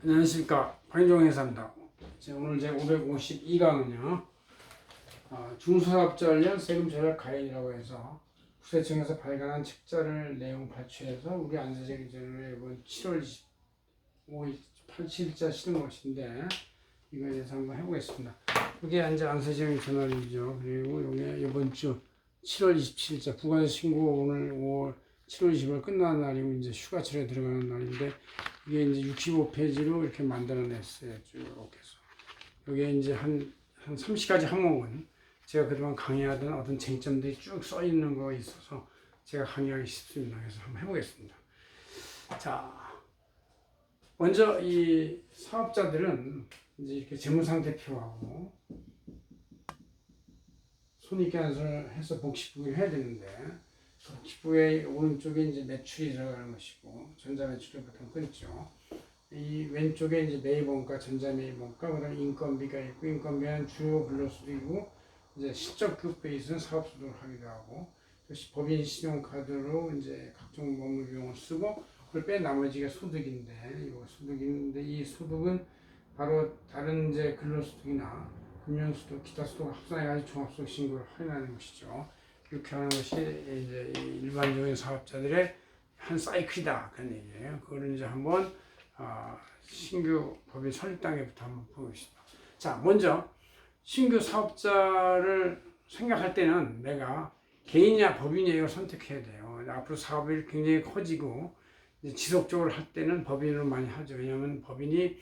안녕하십니까 박인종 회사입니다. 자, 오늘 제 552강은요 어, 중소사업자 관련 세금 절약 가이드라고 해서 국세청에서 발간한 책자를 내용 발췌해서 우리 안세제기전을 이번 7월 25일 87일자 실은 것인데 이거에 대해서 한번 해보겠습니다. 이게 이제 안세제기 저널이죠. 그리고 이게 이번 주 7월 27일자 부가세 신고 오늘 5월 7월 20일 끝나는 날이고 이제 휴가철에 들어가는 날인데 이게 이제 65페이지로 이렇게 만들어냈어요. 쭉 해서. 여기에 이제 한, 한 30가지 항목은 제가 그동안 강의하던 어떤 쟁점들이 쭉 써 있는 거 있어서 제가 강의하기 쉽습니다. 그래서 한번 해보겠습니다. 자, 먼저 이 사업자들은 이제 이렇게 재무상태표하고 손익계산서를 해서 복식부를 해야 되는데 복식부의 오른쪽에 이제 매출이 들어가는 것이고 전자매출을 보통 끊죠. 이 왼쪽에 이제 매입원가, 전자매입원가, 그다음에 인건비가 있고 인건비는 주요 불로소득이고 이제 실적급 베이스는 사업소득을 하기도 하고 또 시- 법인 신용카드로 이제 각종 업무 비용을 쓰고 그걸 뺀 나머지가 소득인데 이거 소득인데 이 소득은 바로 다른 이제 근로소득이나 금융소득, 기타 소득을 합산해가지고 종합소득 신고를 확인하는 것이죠. 이렇게 하는 것이 이제 이 일반적인 사업자들의 한 사이클이다 그런 얘기예요. 그거를 이제 한번 아, 신규 법인 설립 단계부터 한번 보겠습니다. 자, 먼저 신규 사업자를 생각할 때는 내가 개인이냐 법인이냐 이걸 선택해야 돼요. 앞으로 사업이 굉장히 커지고 지속적으로 할 때는 법인으로 많이 하죠. 왜냐하면 법인이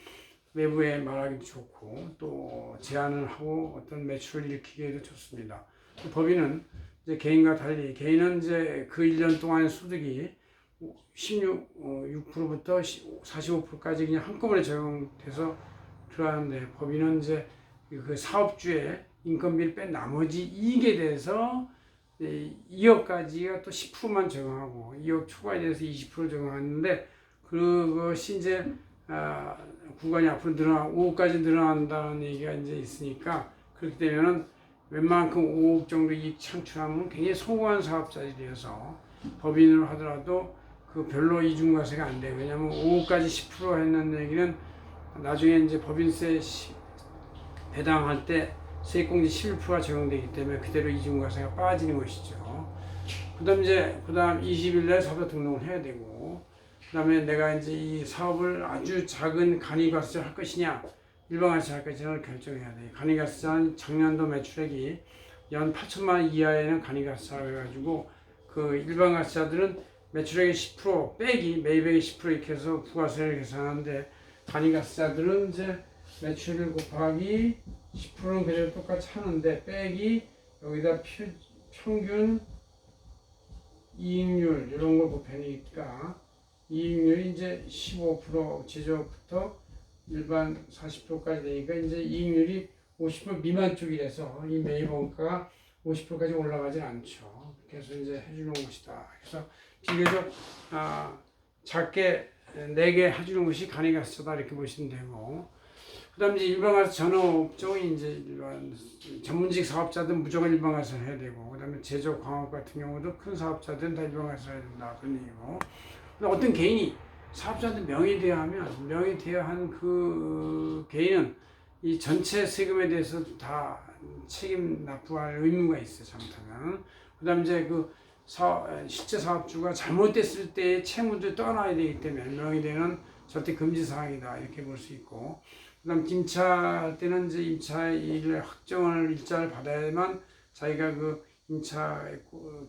외부에 말하기도 좋고 또 제안을 하고 어떤 매출을 일으키기에도 좋습니다. 법인은 이제 개인과 달리 개인은 이제 그 1년 동안의 소득이 16, 어, 6%부터 45%까지 그냥 한꺼번에 적용돼서 들어가는데 법인은 이제 그 사업주의 인건비를 뺀 나머지 이익에 대해서 2억까지가 또 10%만 적용하고 2억 초과에 대해서 20% 적용하는데 그것이 이제 아, 구간이 앞으로 늘어나 5억까지 늘어난다는 얘기가 이제 있으니까 그렇게 되면은 웬만큼 5억 정도 이익 창출하면 굉장히 성공한 사업자들이 되어서 법인으로 하더라도 그 별로 이중과세가 안 돼요. 왜냐하면 5억까지 10% 했는 얘기는 나중에 이제 법인세 시- 배당할 때 세액공제 11%가 적용되기 때문에 그대로 이중과세가 빠지는 것이죠. 그 다음 이제 그 다음 20일 날 사업자 등록을 해야 되고 그 다음에 내가 이제 이 사업을 아주 작은 간이가스를 할 것이냐 할 것이냐를 결정해야 돼. 간이가스는 작년도 매출액이 연 8천만 원 이하에는 간이가스라고 해가지고 그 일반 가스자들은 매출액의 10% 빼기 매입액의 10% 이렇게 해서 부가세를 계산하는데 간이가스자들은 이제 매출 곱하기 10%는 그대로 똑같이 하는데 빼기 여기다 표- 평균 이익률 이런 걸 곱해니까 이익률이 이제 15% 제조부터 일반 40%까지 되니까 이제 이익률이 50% 미만 쪽이라서 이 매입원가가 50%까지 올라가진 않죠. 그래서 이제 해주는 것이다. 그래서 비교적 아, 작게 내게 해주는 것이 간이가스다 이렇게 보시면 되고 그 다음 이제 일반가스 전업종이 이제 일반 전문직 사업자든 무조건 일반가스를 해야 되고 그 다음에 제조 광업 같은 경우도 큰 사업자들은 다 일반가스를 해야 된다 그런 얘기고 어떤 개인이 사업자한테 명의 대여하면 명의 대여한 그 개인은 이 전체 세금에 대해서 다 책임 납부할 의무가 있어요 잘못하면. 그다음 이제 그 사업, 실제 사업주가 잘못됐을 때의 채무도 떠나야 되기 때문에 명의 대여는 절대 금지 사항이다 이렇게 볼 수 있고. 그다음 임차할 때는 이제 임차 일 확정을 일자를 받아야만 자기가 그 임차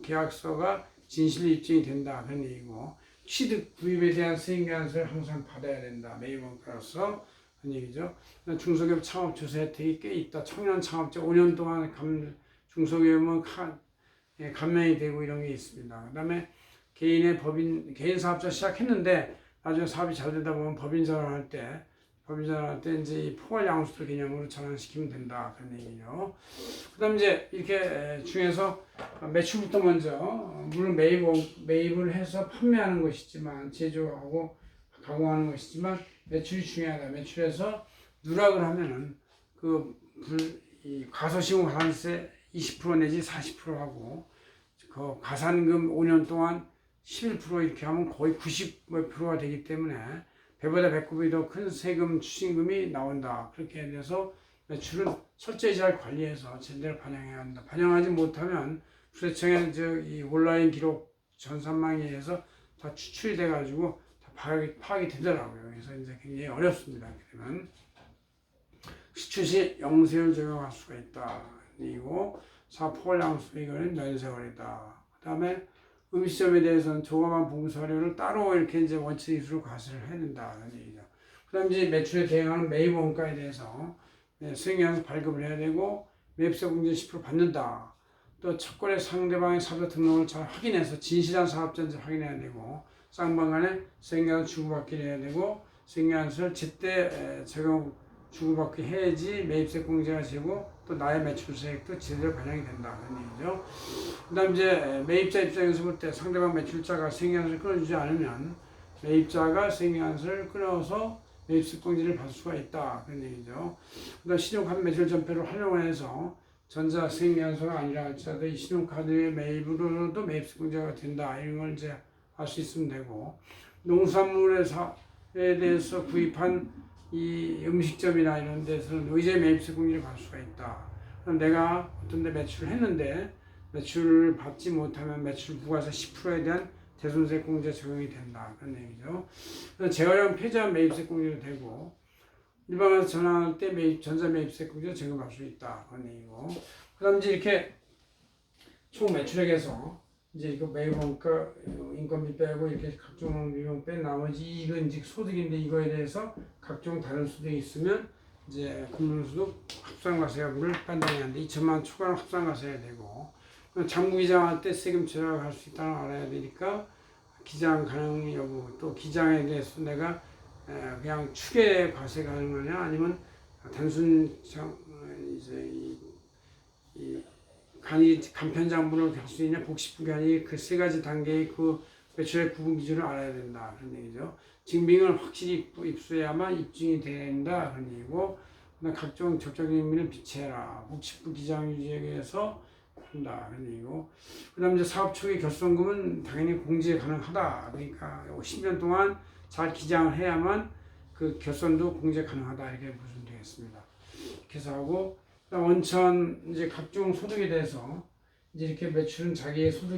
계약서가 진실 입증이 된다 그런 얘기고 취득 구입에 대한 세금계산서를 항상 받아야 된다 매입원가로서 그런 얘기죠. 중소기업 창업 조세 혜택이 꽤 있다. 청년 창업자 5년 동안 감, 중소기업은 카, 예, 감면이 되고 이런 게 있습니다. 그 다음에 개인의 법인 개인 사업자 시작했는데 나중에 사업이 잘 되다 보면 법인 전환할 때 법인 전환할 때 이제 이 포괄 양수도 개념으로 전환시키면 된다 그런 얘기죠. 그다음 이제 이렇게 에, 중에서 매출부터 먼저 어, 물론 매입 매입을 해서 판매하는 것이지만 제조하고 가공하는 것이지만 매출이 중요하다. 매출에서 누락을 하면은 그 불, 이 과소시공 가산세 20% 내지 40% 하고 그 가산금 5년 동안 11% 이렇게 하면 거의 90%가 되기 때문에 배보다 배꼽이 더 큰 세금 추징금이 나온다. 그렇게 돼서 매출은 철저히 잘 관리해서 제대로 반영해야 한다. 반영하지 못하면 부세청에 저이 온라인 기록 전산망에 의해서 다 추출이 돼가지고 다 파악이, 파악이 되더라고요. 그래서 이제 굉장히 어렵습니다. 그러면 수출시 영세율 적용할 수가 있다. 그리고 사포량수 이거는 면세월이다. 그 다음에 음식점에 대해서는 조그만 봉사료를 따로 이렇게 이제 원칙으로 과세를 해야 된다는 얘기죠. 그 다음 이제 매출에 대응하는 매입 원가에 대해서 네, 수익량을 발급을 해야 되고 매입세 공제 10% 받는다. 또 첫거래 상대방의 사업자 등록을 잘 확인해서 진실한 사업자인지 확인해야 되고 쌍방간에 수익량을 주고받기를 해야 되고 수익량을 제때 에, 적용 주고받기 해야지 매입세 공제가 되고 또 나의 매출 세액도 제대로 반영이 된다는 얘기죠. 그다음 이제 매입자 입장에서 볼 때 상대방 매출자가 생계한수를 끊어주지 않으면 매입자가 생계한수를 끊어서 매입세 공제를 받을 수가 있다 그런 얘기죠. 그다음 신용카드 매출 전폐를 활용해서 전자 생계한수가 아니라 할지라도 이 신용카드의 매입으로도 매입세 공제가 된다 이런 걸 이제 알 수 있으면 되고 농산물에 에 대해서 구입한 이 음식점이나 이런 데서는 의제 매입세 공제를 받을 수가 있다. 그럼 내가 어떤 데 매출을 했는데 매출을 받지 못하면 매출 부가세 10%에 대한 대손세 공제 적용이 된다. 그런 얘기죠. 재활용 폐자 매입세 공제도 되고 일반화에서 전환할 때 매입, 전자 매입세 공제 적용할 수 있다. 그런 얘기고. 그 다음 이제 이렇게 총 매출액에서 이제 이거 매입원가 인건비 빼고 이렇게 각종 비용 뺀 나머지 이익은 즉 소득인데 이거에 대해서 각종 다른 소득이 있으면 이제 금융소득 합산과세가 물을 판단해야 하는데 2천만 원 초과는 합산과세해야 되고 장부 기장할 때 세금 절약할 수 있다는 걸 알아야 되니까 기장 가능 여부. 또 기장에 대해서 내가 에, 그냥 추계 과세 가능하냐? 아니면 단순 장 어, 이제 간이 간편장부를 할 수 있냐 복식부가 아니 그세 가지 단계의 그 매출의 구분 기준을 알아야 된다. 그런 얘기죠. 증빙을 확실히 입- 입수해야만 입증이 된다. 그런 얘기고 각종 적정 의미를 비치해라. 복식부 기장 유지에 의해서 한다. 그런 얘기고 그다음 이제 사업 초기 결손금은 당연히 공제 가능하다. 그러니까 10년 동안 잘 기장을 해야만 그 결손도 공제 가능하다. 이렇게 보시면 되겠습니다. 이렇게 해서 하고 원천 이제 각종 소득에 대해서 이제 이렇게 매출은 자기의 소득